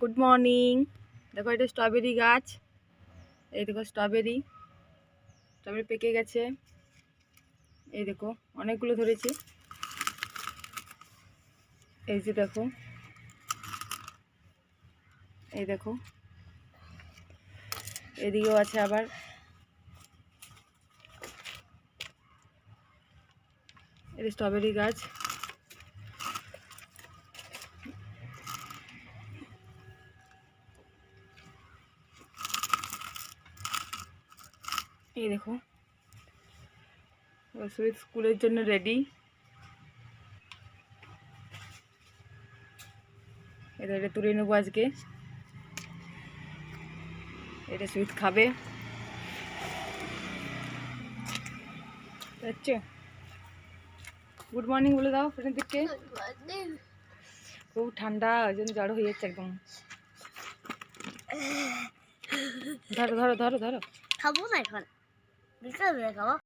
Good morning. দেখো এটা strawberry গাছ। এই দেখো স্ট্রবেরি। স্ট্রবেরি পেকে গেছে। এই দেখো, অনেকগুলো ধরেছে। এই যে দেখো। এই দেখো। এদিকেও আছে আবার। এটা স্ট্রবেরি গাছ। এই দেখো। সুইট স্কুলের জন্য রেডি এটা এটা তুলে নেব আজকে। এটা সুইট খাবে। যাচ্ছে? গুড মর্নিং বলে দাও ফ্রেন্ড দিককে খুব ঠান্ডা ওই জন্য জ্বর হয়ে যাচ্ছে একদম। ধরো ধরো ধরো ধরো। খাব না এখন। বিকালে খাব